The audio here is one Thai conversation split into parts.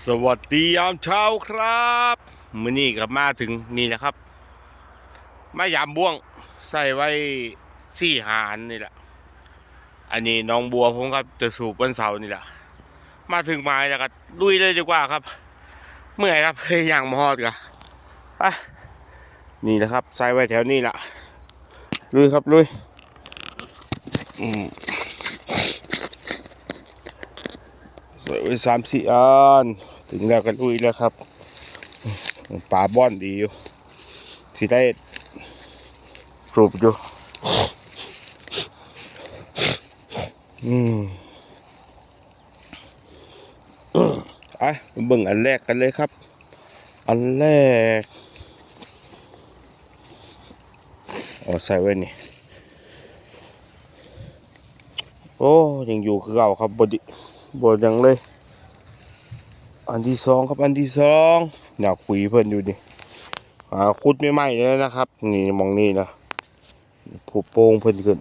สวัสดียามเช้าครับมือนี้ก็มาถึงนี่แหละครับ มายามบ่วงใส่ไว้สี่หานนี่แหละ อันนี้น้องบัวผมครับจะสูบวันเสาร์นี่แหละ มาถึงไม้แล้วก็ลุยเลยดีกว่าครับ เมื่อยครับเฮ้ยอย่างมอดกะไปนี่แหละครับใส่ไว้แถวนี้แหละลุยครับลุยอืมใส่ ไว้สามสี่อันถึงแล้วก็ลุยแล้วครับปลาบ้อนดีอยู่ที่ได้สูบอยู่อืมอะเบิ่งอันแรกกันเลยครับ อันแรกเอาใส่ไว้นี่โอ้ยังอยู่คือเก่าครับบดิบดยังเลย อันที่สองครับอันที่สองอยากคุยเพื่อนอยู่ดิอ่าคุดไม่ไหม้เลยนะครับ นี่มองนี่นะผูโป่งเพื่นขึ้น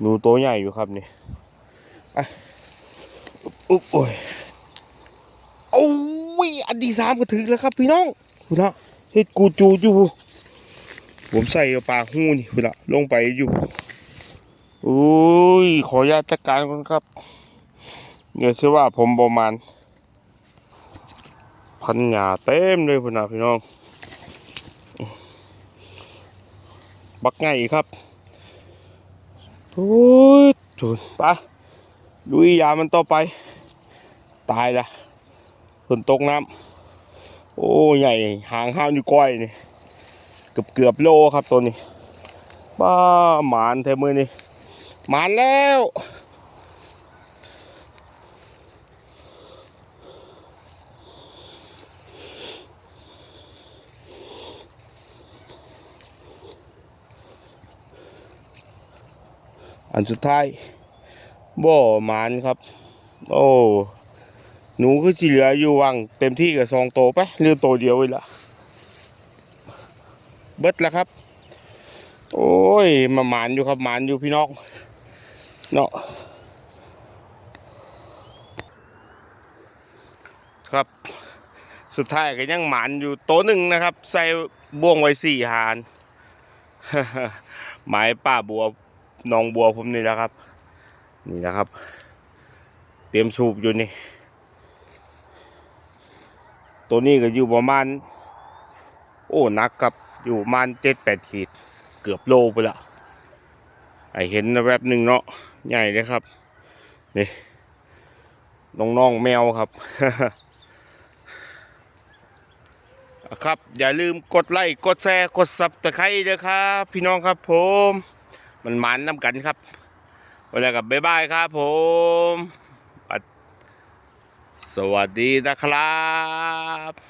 หนูตัวใหญ่อยู่ครับนี่ไปอุ๊บโอ้ยโอ้ยอันที่สามก็ถึงแล้วครับ พี่น้องคุณละเฮ็ดกูจูอยู่ ผมใส่ปลาหูนี่คุณละลงไปอยู่อุ้ยขออนุญาตจัดการก่อนครับเดี๋ยวเชื่อว่าผมประมาณ พันหญ้าเต็มเลยพุ่นนะพี่น้อง บักไงครับโอ้ยจุนปลุยยามันต่อไป ตายละฝนตกน้ำโอ้ใหญ่หางห้ามอยู่ก้อยนี่เกือบเกือบโลครับตัวนี้บ้าหมานแทมือนี่หมานแล้ว อันสุดท้ายบ่หมานครับ โอ้หนูคือสิเหลืออยู่วังเต็มที่กับสองโตไปเหลือโตเดียวไว้ละเบิดแล้วครับ โอ้ยมาหมานอยู่ครับหมานอยู่พี่น้องเนาะครับ สุดท้ายก็ยังหมานอยู่โตหนึ่งนะครับ ใส่บ่วงไว้สี่หานหมายป้าบัว นองบัวผมนี่แหละครับ นี่นะครับ เตรียมสูบอยู่นี่ ตัวนี้ก็อยู่ประมาณ โอ้หนักครับอยู่ประมาณเจ็ดแปดขีด เกือบโลไปละไอเห็นแวบหนึ่งเนาะใหญ่เลยครับนี่น้องๆแมวครับ ครับ อย่าลืมกดไลค์กดแชร์กดซับตะไคร้ด้วยครับ พี่น้องครับผม มันมันน้ำกันครับวันนี้กับบ๊ายบายครับผม สวัสดีนะครับ